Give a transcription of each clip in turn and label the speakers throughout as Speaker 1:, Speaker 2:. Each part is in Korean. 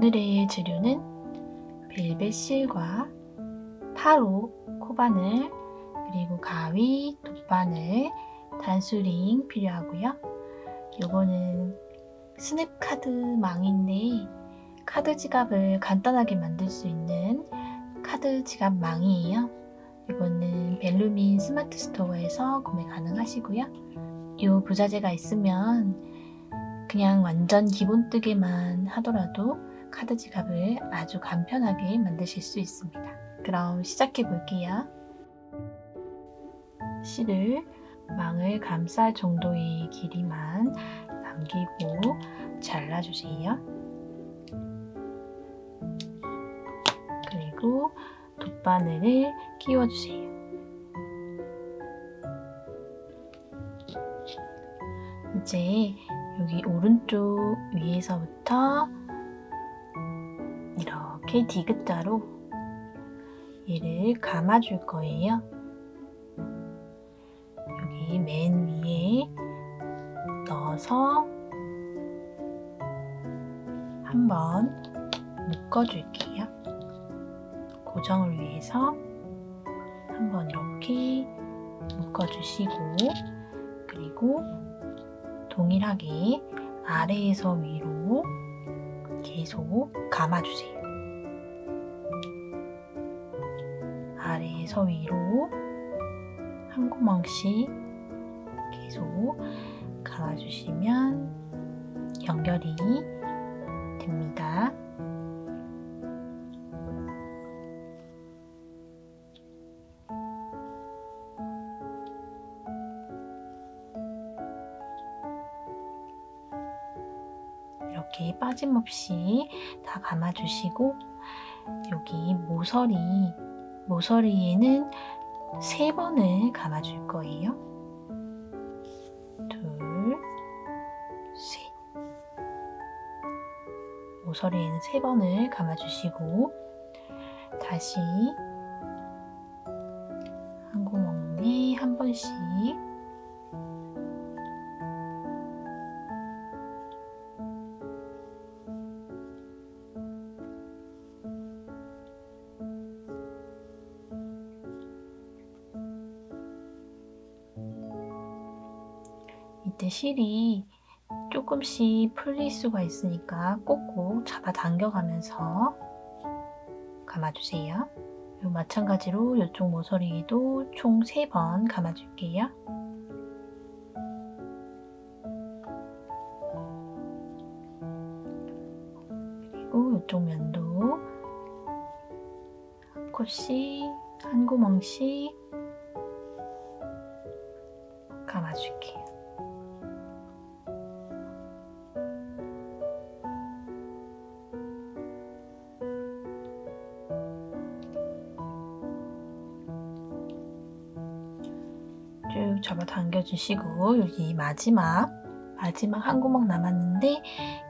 Speaker 1: 오늘의 재료는 벨벳 실과 파로 코바늘 그리고 가위, 돗바늘, 단수링 필요하고요. 요거는 스냅 카드 망인데 카드 지갑을 간단하게 만들 수 있는 카드 지갑 망이에요. 이거는 벨루민 스마트 스토어에서 구매 가능하시고요. 이 부자재가 있으면 그냥 완전 기본 뜨개만 하더라도 카드 지갑을 아주 간편하게 만드실 수 있습니다. 그럼 시작해 볼게요. 실을 망을 감쌀 정도의 길이만 남기고 잘라주세요. 그리고 돗바늘을 끼워주세요. 이제 여기 오른쪽 위에서부터 이렇게 디귿자로 얘를 감아줄 거예요. 여기 맨 위에 넣어서 한번 묶어줄게요. 고정을 위해서 한번 이렇게 묶어주시고 그리고 동일하게 아래에서 위로 계속 감아주세요. 아래에서 위로 한 구멍씩 계속 감아주시면 연결이 됩니다. 이렇게 빠짐없이 다 감아주시고 여기 모서리 모서리에는 세 번을 감아줄 거예요. 둘, 셋. 모서리에는 세 번을 감아주시고 다시 한 구멍에 한 번씩 실이 조금씩 풀릴 수가 있으니까 꼭꼭 잡아 당겨가면서 감아주세요. 요 마찬가지로 이쪽 모서리에도 총 3번 감아줄게요. 그리고 이쪽 면도 한 컷씩, 한 구멍씩 감아줄게요. 주시고 여기 마지막 마지막 한 구멍 남았는데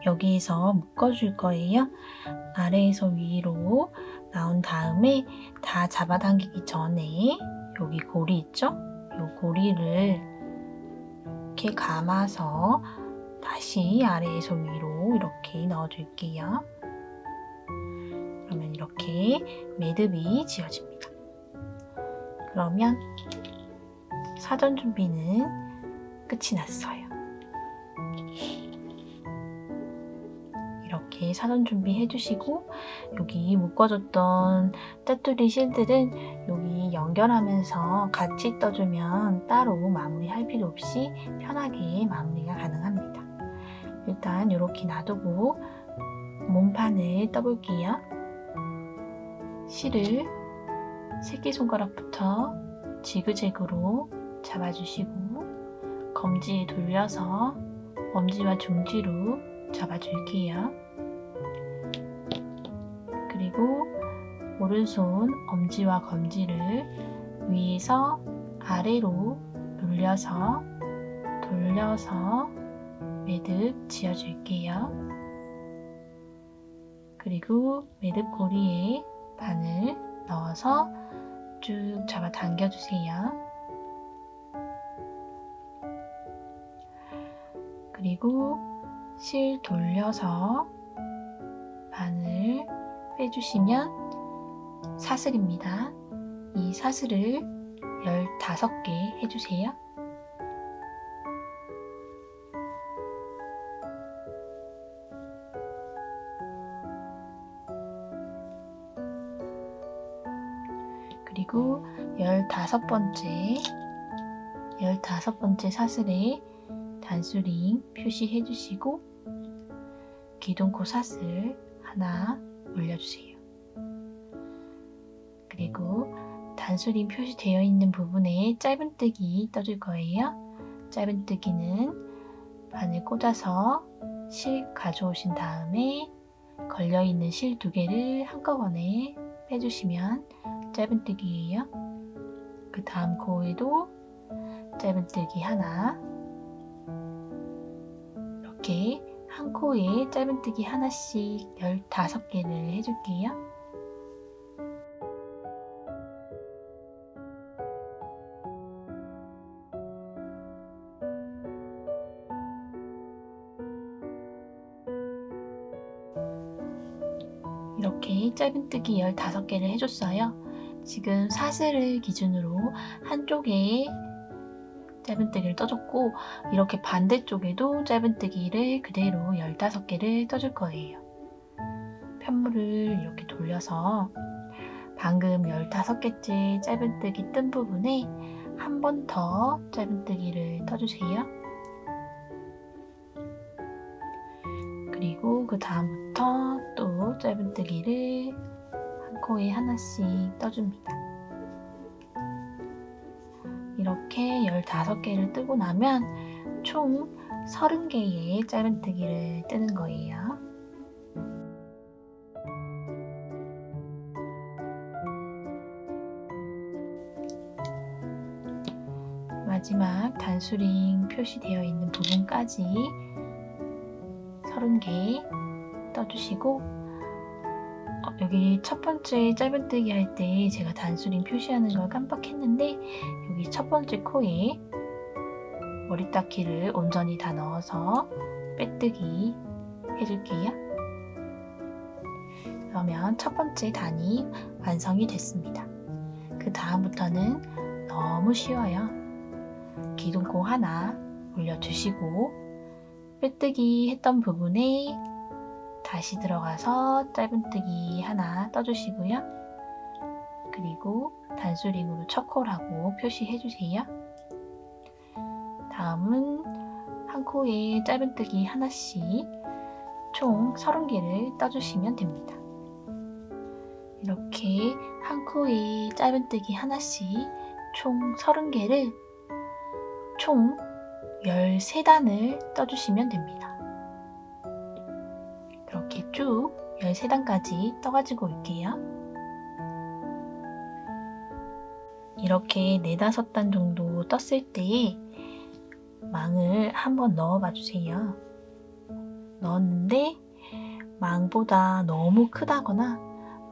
Speaker 1: 여기에서 묶어줄 거예요. 아래에서 위로 나온 다음에 다 잡아당기기 전에 여기 고리 있죠? 이 고리를 이렇게 감아서 다시 아래에서 위로 이렇게 넣어줄게요. 그러면 이렇게 매듭이 지어집니다. 그러면 사전 준비는 끝이 났어요. 이렇게 사전 준비 해 주시고 여기 묶어줬던 떼뚜리 실들은 여기 연결하면서 같이 떠주면 따로 마무리할 필요 없이 편하게 마무리가 가능합니다. 일단 이렇게 놔두고 몸판을 떠볼게요. 실을 새끼손가락부터 지그재그로 잡아주시고 검지에 돌려서 엄지와 중지로 잡아줄게요. 그리고 오른손 엄지와 검지를 위에서 아래로 돌려서 돌려서 매듭 지어줄게요. 그리고 매듭 고리에 바늘 넣어서 쭉 잡아 당겨주세요. 그리고 실 돌려서 바늘 빼주시면 사슬입니다. 이 사슬을 15개 해주세요. 그리고 15번째 15번째 사슬에 단수링 표시해 주시고 기둥코 사슬 하나 올려주세요. 그리고 단수링 표시되어 있는 부분에 짧은뜨기 떠줄 거예요. 짧은뜨기는 바늘 꽂아서 실 가져오신 다음에 걸려있는 실 두 개를 한꺼번에 빼주시면 짧은뜨기예요. 그 다음 코에도 짧은뜨기 하나 이렇게 한 코에 짧은뜨기 하나씩 15개를 해줄게요. 이렇게 짧은뜨기 15개를 해줬어요. 지금 사슬을 기준으로 한쪽에 짧은뜨기를 떠줬고 이렇게 반대쪽에도 짧은뜨기를 그대로 15개를 떠줄 거예요. 편물을 이렇게 돌려서 방금 15개째 짧은뜨기 뜬 부분에 한 번 더 짧은뜨기를 떠주세요. 그리고 그 다음부터 또 짧은뜨기를 한 코에 하나씩 떠줍니다. 이렇게 15개를 뜨고 나면 총 30개의 짧은뜨기를 뜨는 거예요. 마지막 단수링 표시되어 있는 부분까지 30개 떠주시고 어, 여기 첫 번째 짧은뜨기 할 때 제가 단수링 표시하는 걸 깜빡했는데 여기 첫 번째 코에 머리따키를 온전히 다 넣어서 빼뜨기 해줄게요. 그러면 첫 번째 단이 완성이 됐습니다. 그 다음부터는 너무 쉬워요. 기둥코 하나 올려주시고 빼뜨기 했던 부분에 다시 들어가서 짧은뜨기 하나 떠주시고요. 그리고 단수링으로 척홀하고 표시해주세요. 다음은 한 코에 짧은뜨기 하나씩 총 30개를 떠주시면 됩니다. 이렇게 한 코에 짧은뜨기 하나씩 총 30개를 총 13단을 떠주시면 됩니다. 그렇게 쭉 13단까지 떠가지고 올게요. 이렇게 4, 5단 정도 떴을 때 망을 한번 넣어봐 주세요. 넣었는데 망보다 너무 크다거나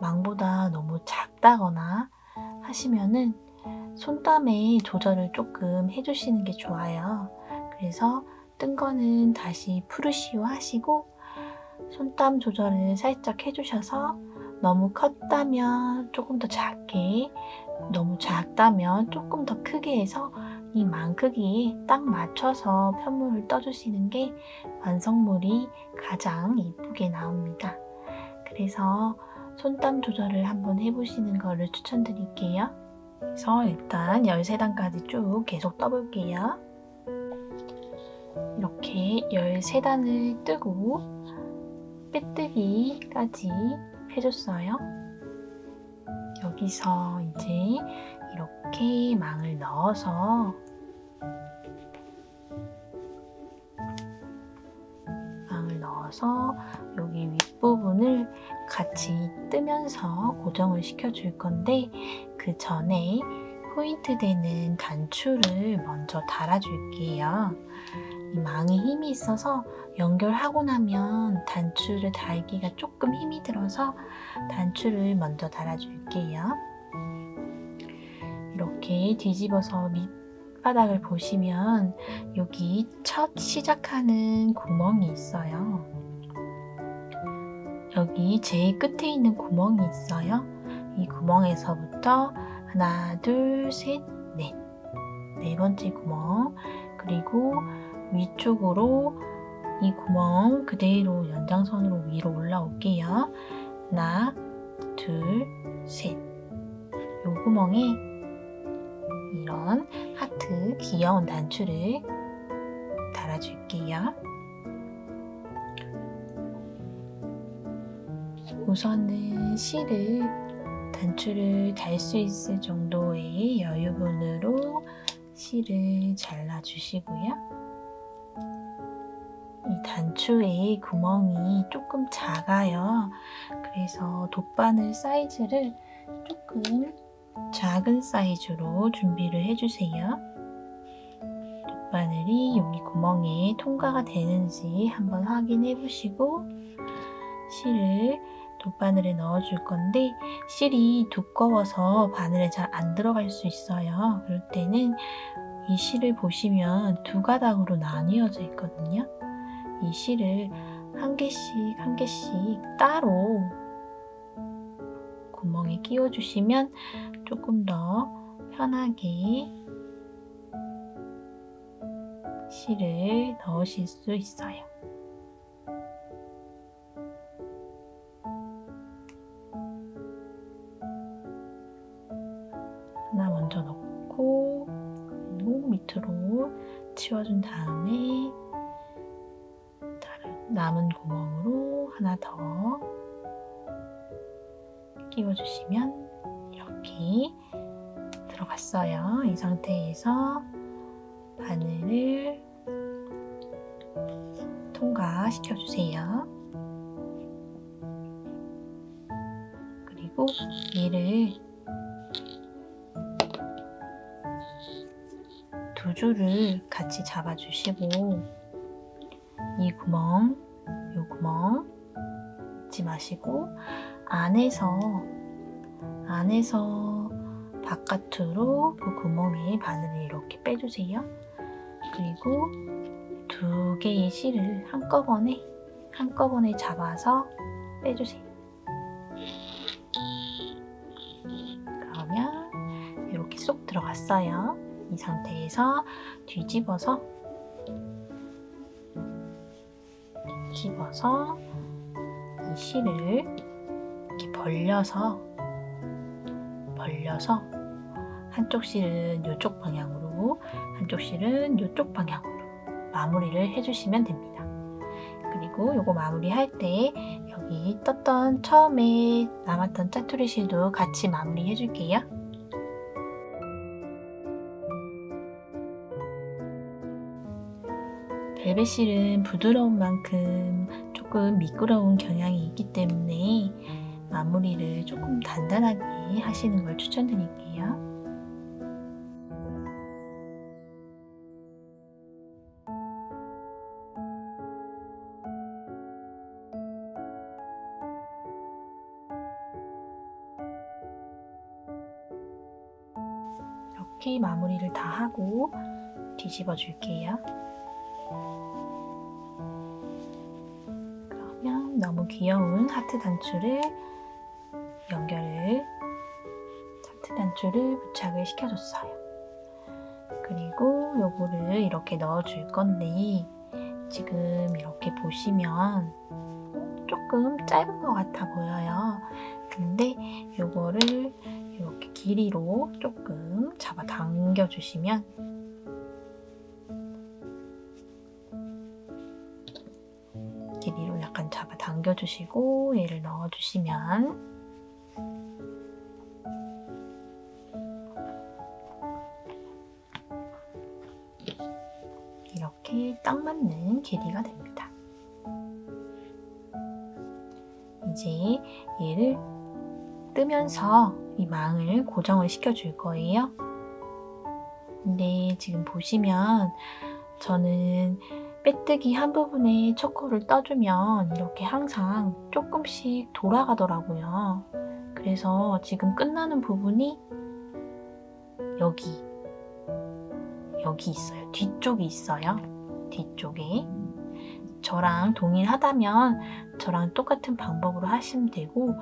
Speaker 1: 망보다 너무 작다거나 하시면은 손땀의 조절을 조금 해주시는 게 좋아요. 그래서 뜬 거는 다시 푸르시오 하시고 손땀 조절을 살짝 해주셔서 너무 컸다면 조금 더 작게 너무 작다면 조금 더 크게 해서 이망 크기에 딱 맞춰서 편물을 떠주시는 게 완성물이 가장 이쁘게 나옵니다. 그래서 손땀 조절을 한번 해보시는 거를 추천드릴게요. 그래서 일단 13단까지 쭉 계속 떠볼게요. 이렇게 13단을 뜨고 빼뜨기까지 해줬어요. 여기서 이제 이렇게 망을 넣어서 망을 넣어서 여기 윗부분을 같이 뜨면서 고정을 시켜줄 건데 그 전에 포인트 되는 단추를 먼저 달아줄게요. 이 망에 힘이 있어서 연결하고 나면 단추를 달기가 조금 힘이 들어서 단추를 먼저 달아줄게요. 이렇게 뒤집어서 밑바닥을 보시면 여기 첫 시작하는 구멍이 있어요. 여기 제일 끝에 있는 구멍이 있어요. 이 구멍에서부터 하나, 둘, 셋, 넷. 네 번째 구멍. 그리고 위쪽으로 이 구멍 그대로 연장선으로 위로 올라올게요. 하나, 둘, 셋. 요 구멍에 이런 하트 귀여운 단추를 달아줄게요. 우선은 실을 단추를 달 수 있을 정도의 여유분으로 실을 잘라주시고요. 이 단추의 구멍이 조금 작아요. 그래서 돗바늘 사이즈를 조금 작은 사이즈로 준비를 해주세요. 돗바늘이 여기 구멍에 통과가 되는지 한번 확인해 보시고 실을 돗바늘에 넣어줄 건데 실이 두꺼워서 바늘에 잘 안 들어갈 수 있어요. 그럴 때는 이 실을 보시면 두 가닥으로 나뉘어져 있거든요. 이 실을 한 개씩 한 개씩 따로 구멍에 끼워주시면 조금 더 편하게 실을 넣으실 수 있어요. 하나 먼저 넣고 그리고 밑으로 치워준 다음에 남은 구멍으로 하나 더 끼워주시면 이렇게 들어갔어요. 이 상태에서 바늘을 통과시켜주세요. 그리고 얘를 두 줄을 같이 잡아주시고 이 구멍, 잊지 마시고 안에서 안에서 바깥으로 그 구멍에 바늘을 이렇게 빼주세요. 그리고 두 개의 실을 한꺼번에 한꺼번에 잡아서 빼주세요. 그러면 이렇게 쏙 들어갔어요. 이 상태에서 뒤집어서 뒤집어서 이 실을 이렇게 벌려서 벌려서 한쪽 실은 이쪽 방향으로 한쪽 실은 이쪽 방향으로 마무리를 해주시면 됩니다. 그리고 이거 마무리 할 때 여기 떴던 처음에 남았던 짜투리 실도 같이 마무리 해 줄게요. 벨벳 실은 부드러운 만큼 조금 미끄러운 경향이 있기 때문에 마무리를 조금 단단하게 하시는 걸 추천드릴게요. 이렇게 마무리를 다 하고 뒤집어 줄게요. 너무 귀여운 하트 단추를 연결을 하트 단추를 부착을 시켜줬어요. 그리고 요거를 이렇게 넣어줄 건데 지금 이렇게 보시면 조금 짧은 것 같아 보여요. 근데 요거를 이렇게 길이로 조금 잡아 당겨 주시면 당겨 주시고 얘를 넣어 주시면 이렇게 딱 맞는 길이가 됩니다. 이제 얘를 뜨면서 이 망을 고정을 시켜줄 거예요. 근데 지금 보시면 저는 빼뜨기 한 부분에 초코를 떠주면 이렇게 항상 조금씩 돌아가더라고요. 그래서 지금 끝나는 부분이 여기, 여기 있어요. 뒤쪽이 있어요. 뒤쪽에. 저랑 동일하다면 저랑 똑같은 방법으로 하시면 되고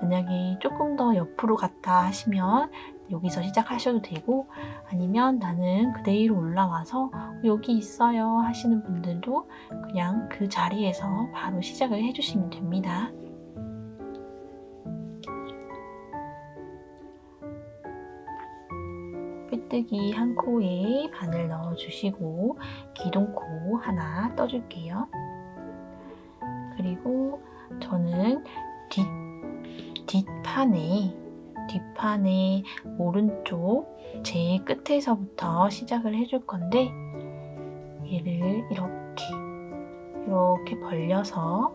Speaker 1: 만약에 조금 더 옆으로 갔다 하시면 여기서 시작하셔도 되고 아니면 나는 그대로 올라와서 여기 있어요 하시는 분들도 그냥 그 자리에서 바로 시작을 해주시면 됩니다. 삐뜨기 한 코에 바늘 넣어주시고 기둥코 하나 떠줄게요. 그리고 저는 뒷, 뒷판에 뒷판에 오른쪽 제일 끝에서부터 시작을 해줄 건데 얘를 이렇게 이렇게 벌려서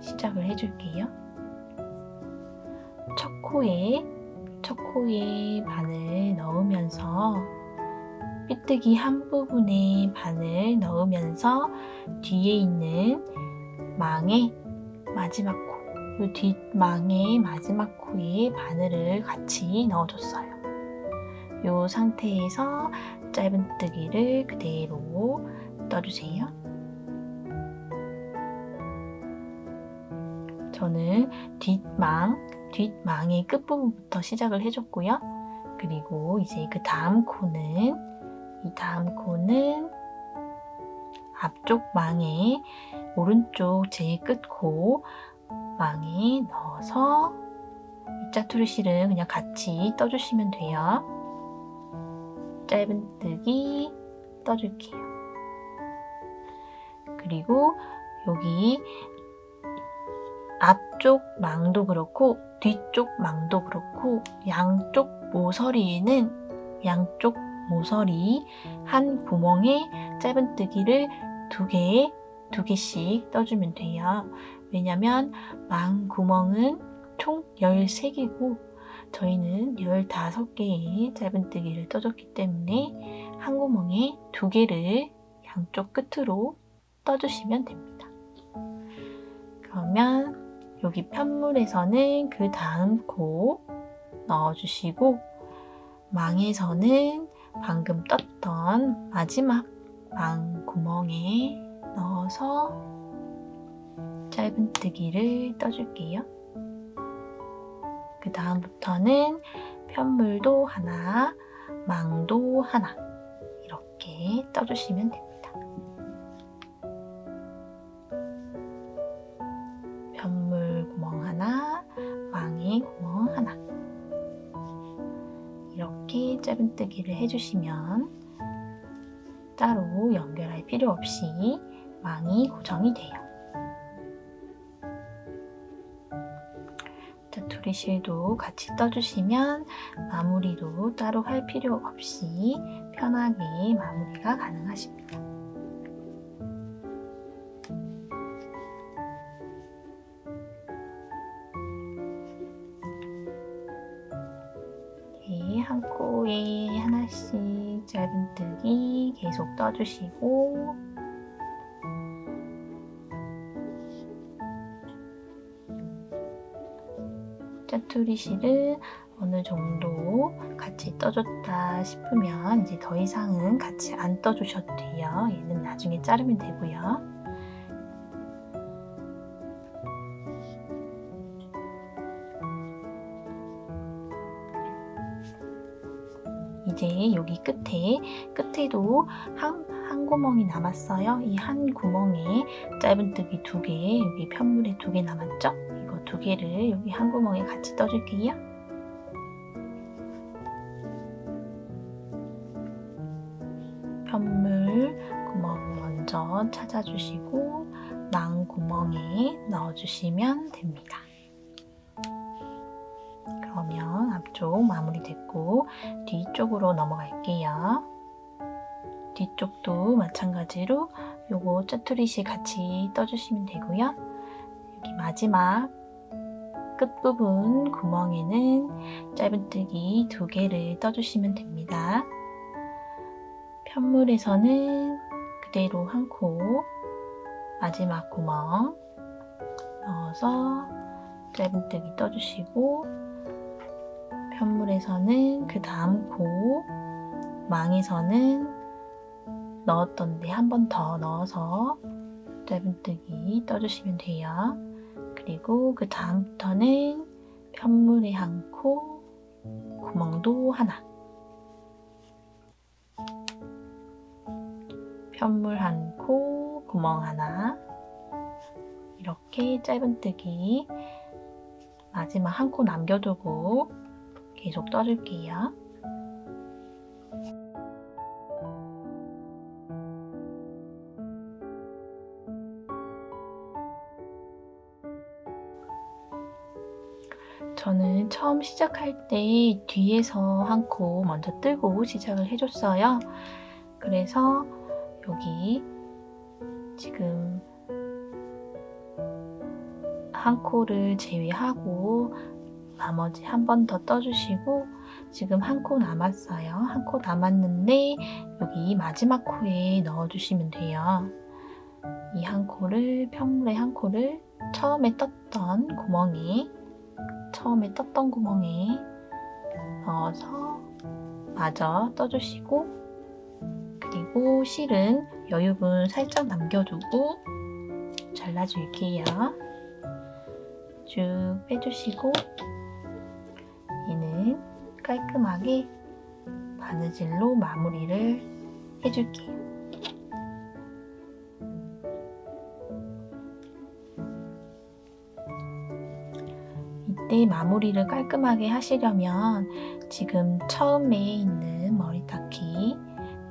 Speaker 1: 시작을 해줄게요. 첫 코에 첫 코에 바늘 넣으면서 삐뜨기 한 부분에 바늘 넣으면서 뒤에 있는 망의 마지막 뒷망의 마지막 코에 바늘을 같이 넣어줬어요. 이 상태에서 짧은뜨기를 그대로 떠주세요. 저는 뒷망, 뒷망의 끝부분부터 시작을 해줬고요. 그리고 이제 그 다음 코는 이 다음 코는 앞쪽 망에 오른쪽 제일 끝코 망에 넣어서 이 짜투리 실은 그냥 같이 떠주시면 돼요. 짧은뜨기 떠줄게요. 그리고 여기 앞쪽 망도 그렇고 뒤쪽 망도 그렇고 양쪽 모서리에는 양쪽 모서리 한 구멍에 짧은뜨기를 두 개, 두 개씩 떠주면 돼요. 왜냐면 망 구멍은 총 13개고 저희는 15개의 짧은뜨기를 떠줬기 때문에 한 구멍에 두 개를 양쪽 끝으로 떠주시면 됩니다. 그러면 여기 편물에서는 그 다음 코 넣어주시고 망에서는 방금 떴던 마지막 망 구멍에 넣어서 짧은뜨기를 떠줄게요. 그 다음부터는 편물도 하나, 망도 하나 이렇게 떠주시면 됩니다. 편물 구멍 하나, 망의 구멍 하나. 이렇게 짧은뜨기를 해주시면 따로 연결할 필요 없이 망이 고정이 돼요. 자, 두리실도 같이 떠주시면 마무리도 따로 할 필요 없이 편하게 마무리가 가능하십니다. 네, 한 코에 하나씩 짧은뜨기 계속 떠주시고 실은 어느 정도 같이 떠줬다 싶으면 이제 더 이상은 같이 안 떠주셔도 돼요. 얘는 나중에 자르면 되고요. 이제 여기 끝에 끝에도 한, 한 구멍이 남았어요. 이 한 구멍에 짧은뜨기 두 개, 여기 편물에 두 개 남았죠? 두 개를 여기 한 구멍에 같이 떠줄게요. 편물 구멍 먼저 찾아주시고 망 구멍에 넣어주시면 됩니다. 그러면 앞쪽 마무리됐고 뒤쪽으로 넘어갈게요. 뒤쪽도 마찬가지로 요거 짜투리실 같이 떠주시면 되고요. 여기 마지막 끝부분 구멍에는 짧은뜨기 두 개를 떠주시면 됩니다. 편물에서는 그대로 한 코 마지막 구멍 넣어서 짧은뜨기 떠주시고 편물에서는 그 다음 코 망에서는 넣었던데 한 번 더 넣어서 짧은뜨기 떠주시면 돼요. 그리고 그 다음부터는 편물에 한 코, 구멍도 하나. 편물 한 코, 구멍 하나. 이렇게 짧은뜨기 마지막 한 코 남겨두고 계속 떠줄게요. 처음 시작할 때 뒤에서 한 코 먼저 뜨고 시작을 해줬어요. 그래서 여기 지금 한 코를 제외하고 나머지 한 번 더 떠주시고 지금 한 코 남았어요. 한 코 남았는데 여기 마지막 코에 넣어주시면 돼요. 이 한 코를 편물의 한 코를 처음에 떴던 구멍에 처음에 떴던 구멍에 넣어서 마저 떠주시고 그리고 실은 여유분 살짝 남겨두고 잘라줄게요. 쭉 빼주시고 얘는 깔끔하게 바느질로 마무리를 해줄게요. 이때 마무리를 깔끔하게 하시려면 지금 처음에 있는 머리닦기,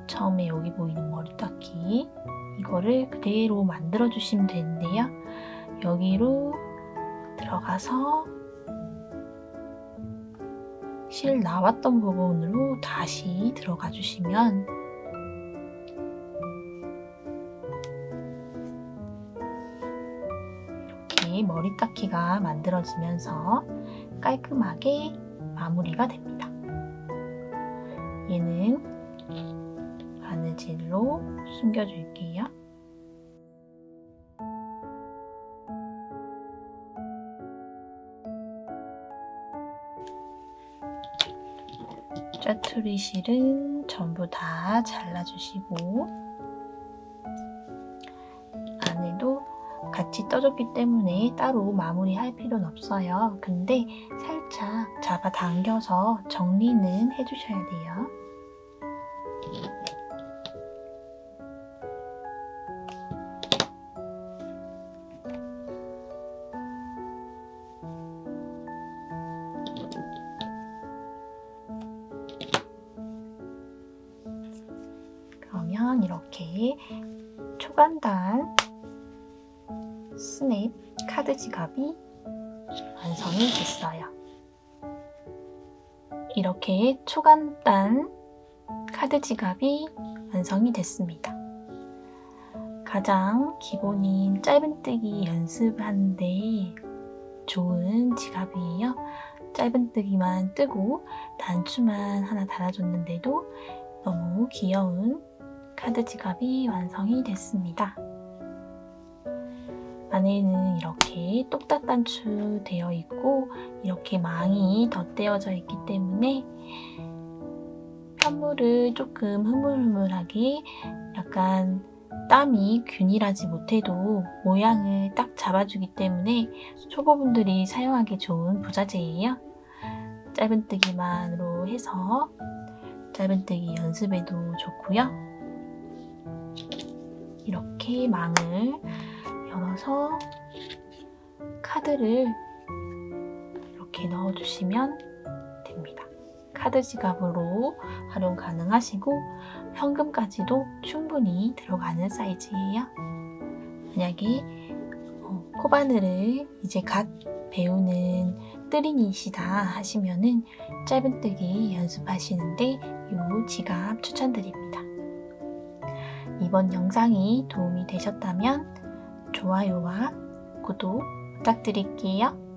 Speaker 1: 처음에 여기 보이는 머리닦기 이거를 그대로 만들어 주시면 되는데요. 여기로 들어가서 실 나왔던 부분으로 다시 들어가 주시면 이렇게 머리 닦기가 만들어지면서 깔끔하게 마무리가 됩니다. 얘는 바느질로 숨겨줄게요. 짜투리 실은 전부 다 잘라주시고 같이 떠줬기 때문에 따로 마무리할 필요는 없어요. 근데 살짝 잡아 당겨서 정리는 해주셔야 돼요. 그러면 이렇게 초간단 스냅 카드 지갑이 완성이 됐어요. 이렇게 초간단 카드 지갑이 완성이 됐습니다. 가장 기본인 짧은뜨기 연습하는데 좋은 지갑이에요. 짧은뜨기만 뜨고 단추만 하나 달아줬는데도 너무 귀여운 카드 지갑이 완성이 됐습니다. 안에는 이렇게 똑딱 단추 되어 있고 이렇게 망이 덧대어져 있기 때문에 편물을 조금 흐물흐물하게 약간 땀이 균일하지 못해도 모양을 딱 잡아주기 때문에 초보분들이 사용하기 좋은 부자재예요. 짧은뜨기만으로 해서 짧은뜨기 연습에도 좋고요. 이렇게 망을 열어서 카드를 이렇게 넣어주시면 됩니다. 카드 지갑으로 활용 가능하시고 현금까지도 충분히 들어가는 사이즈예요. 만약에 어, 코바늘을 이제 갓 배우는 뜨린이시다 하시면은 짧은뜨기 연습하시는데 이 지갑 추천드립니다. 이번 영상이 도움이 되셨다면 좋아요와 구독 부탁드릴게요.